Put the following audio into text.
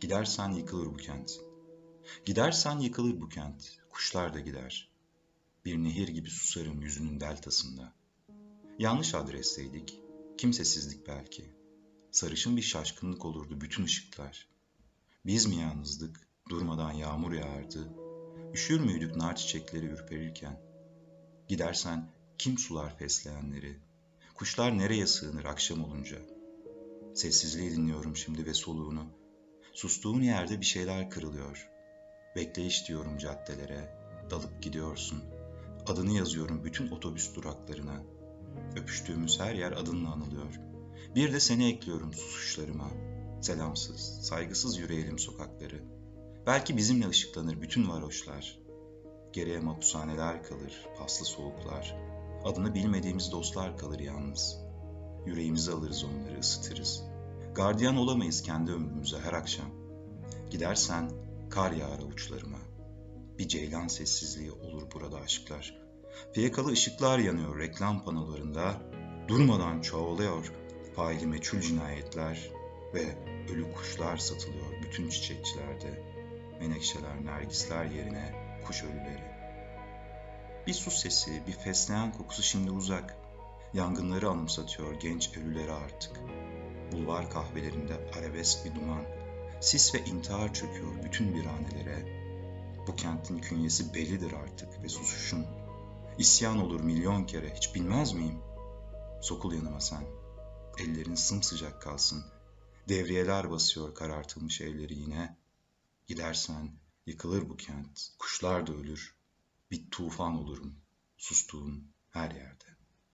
Gidersen yıkılır bu kent. Gidersen yıkılır bu kent. Kuşlar da gider. Bir nehir gibi susarım yüzünün deltasında. Yanlış adresteydik. Kimsesizlik belki. Sarışın bir şaşkınlık olurdu bütün ışıklar. Biz mi yalnızdık? Durmadan yağmur yağardı. Üşür müydük nar çiçekleri ürperirken? Gidersen kim sular fesleğenleri? Kuşlar nereye sığınır akşam olunca? Sessizliği dinliyorum şimdi ve soluğunu. Sustuğun yerde bir şeyler kırılıyor. Bekleyiş diyorum caddelere, dalıp gidiyorsun. Adını yazıyorum bütün otobüs duraklarına. Öpüştüğümüz her yer adınla anılıyor. Bir de seni ekliyorum susuşlarıma. Selamsız, saygısız yürüyelim sokakları. Belki bizimle ışıklanır bütün varoşlar. Geriye mapushaneler kalır, paslı soğuklar. Adını bilmediğimiz dostlar kalır yalnız. Yüreğimizi alırız onları, ısıtırız. Gardiyan olamayız kendi ömrümüze her akşam. Gidersen kar yağar avuçlarıma. Bir ceylan sessizliği olur burada aşklar. Fiyakalı ışıklar yanıyor reklam panolarında. Durmadan çoğalıyor faili meçhul cinayetler ve ölü kuşlar satılıyor bütün çiçekçilerde. Menekşeler, nergisler yerine kuş ölüleri. Bir su sesi, bir fesleğen kokusu şimdi uzak. Yangınları anımsatıyor genç ölüleri artık. Bulvar kahvelerinde arabesk bir duman. Sis ve intihar çöküyor bütün viranelere. Bu kentin künyesi bellidir artık ve susuşun. İsyan olur milyon kere, hiç bilmez miyim? Sokul yanıma sen. Ellerin sımsıcak kalsın. Devriyeler basıyor karartılmış evleri yine. Gidersen yıkılır bu kent, kuşlar da ölür. Bir tufan olurum, sustuğum her yerde.